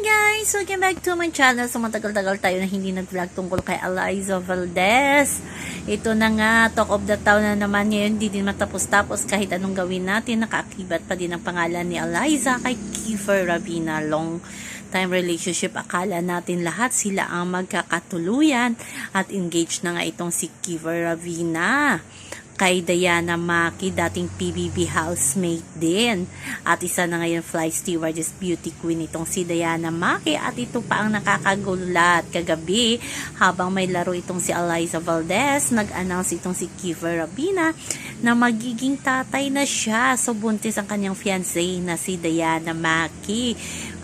guys! Welcome back to my channel. So, matagal-tagal tayo na hindi nag-vlog tungkol kay Eliza Valdez. Ito na nga, talk of the town na naman ngayon. Hindi din matapos-tapos kahit anong gawin natin. Nakaakibat pa din ang pangalan ni Eliza kay Kiefer Ravina. Long time relationship. Akala natin lahat sila ang magkakatuluyan at engaged na nga itong si Kiefer Ravina kay Diana Maki, dating PBB housemate din. At isa na ngayon flight stewardess beauty queen itong si Diana Maki. At ito pa ang nakakagulat kagabi habang may laro itong si Eliza Valdez. Nag-announce itong si Kiefer Rabina na magiging tatay na siya. So buntis ang kanyang fiancé na si Diana Maki.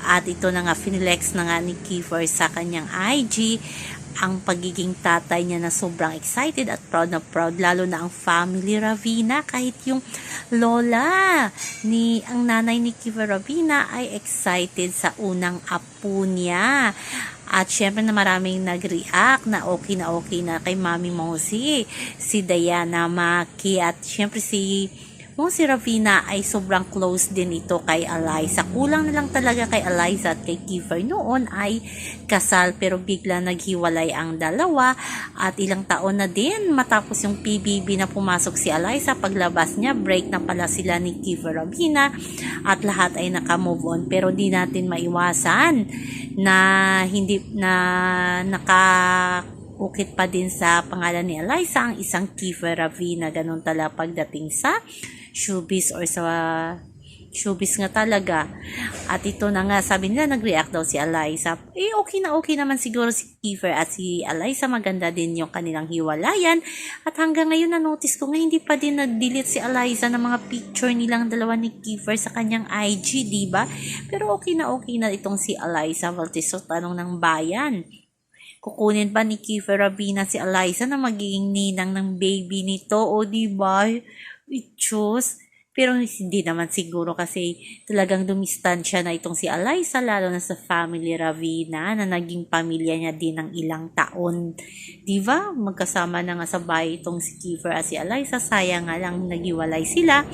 At ito na nga, finilex na nga ni Kiefer sa kanyang IG ang pagiging tatay niya na sobrang excited at proud na proud lalo na ang family Ravina kahit yung lola ni ang nanay ni Kiva Ravina ay excited sa unang apo niya. At syempre na maraming nag-react na okay na okay na kay Mami Mosi si Diana Maki at syempre si Mo si Ravina ay sobrang close din ito kay Eliza. Kulang na lang talaga kay Eliza at kay Kiefer. Noon ay kasal pero bigla naghiwalay ang dalawa at ilang taon na din matapos yung PBB na pumasok si Eliza. Paglabas niya break na pala sila ni Kiefer Ravina at lahat ay naka-move on. Pero di natin maiwasan na hindi na naka ukit pa din sa pangalan ni Eliza ang isang Kiefer Ravina ganun talaga pagdating sa showbiz or sa showbiz nga talaga. At ito na nga, sabi nila, nag-react daw si Eliza. Eh, okay na okay naman siguro si Kiefer at si Eliza. Maganda din yung kanilang hiwalayan. At hanggang ngayon, na-notice ko nga, hindi pa din nag-delete si Eliza ng mga picture nilang dalawa ni Kiefer sa kanyang IG, di ba? Pero okay na okay na itong si Eliza Valdez. So, tanong ng bayan. Kukunin ba ni Kiefer Rabina si Eliza na magiging ninang ng baby nito? O di ba? Ichos. Pero hindi naman siguro kasi talagang dumistansya na itong si Eliza lalo na sa family Ravina na naging pamilya niya din ng ilang taon. Di ba? Magkasama na nga sa bahay itong si Kiefer at si Eliza. Sayang nga lang nagiwalay sila.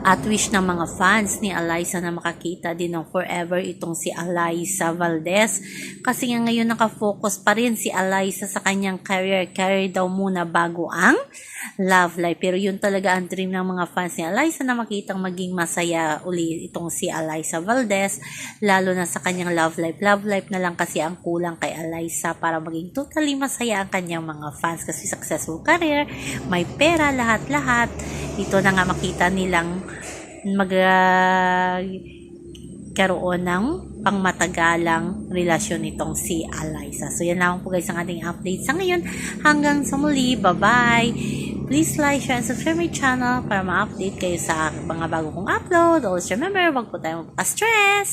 At wish ng mga fans ni Eliza na makakita din ng forever itong si Eliza Valdez. Kasi nga ngayon nakafocus pa rin si Eliza sa kanyang career. Career daw muna bago ang love life. Pero yun talaga ang dream ng mga fans ni Eliza na makitang maging masaya uli itong si Eliza Valdez. Lalo na sa kanyang love life. Love life na lang kasi ang kulang kay Eliza para maging totally masaya ang kanyang mga fans. Kasi successful career, may pera, lahat-lahat. Ito na nga makita nilang mag uh, karoon ng pangmatagalang relasyon nitong si Eliza. So, yan lang po guys ang ating update sa ngayon. Hanggang sa muli. Bye-bye! Please like, share, and subscribe my channel para ma-update kayo sa mga bago kong upload. Always remember, wag po tayo magpa-stress!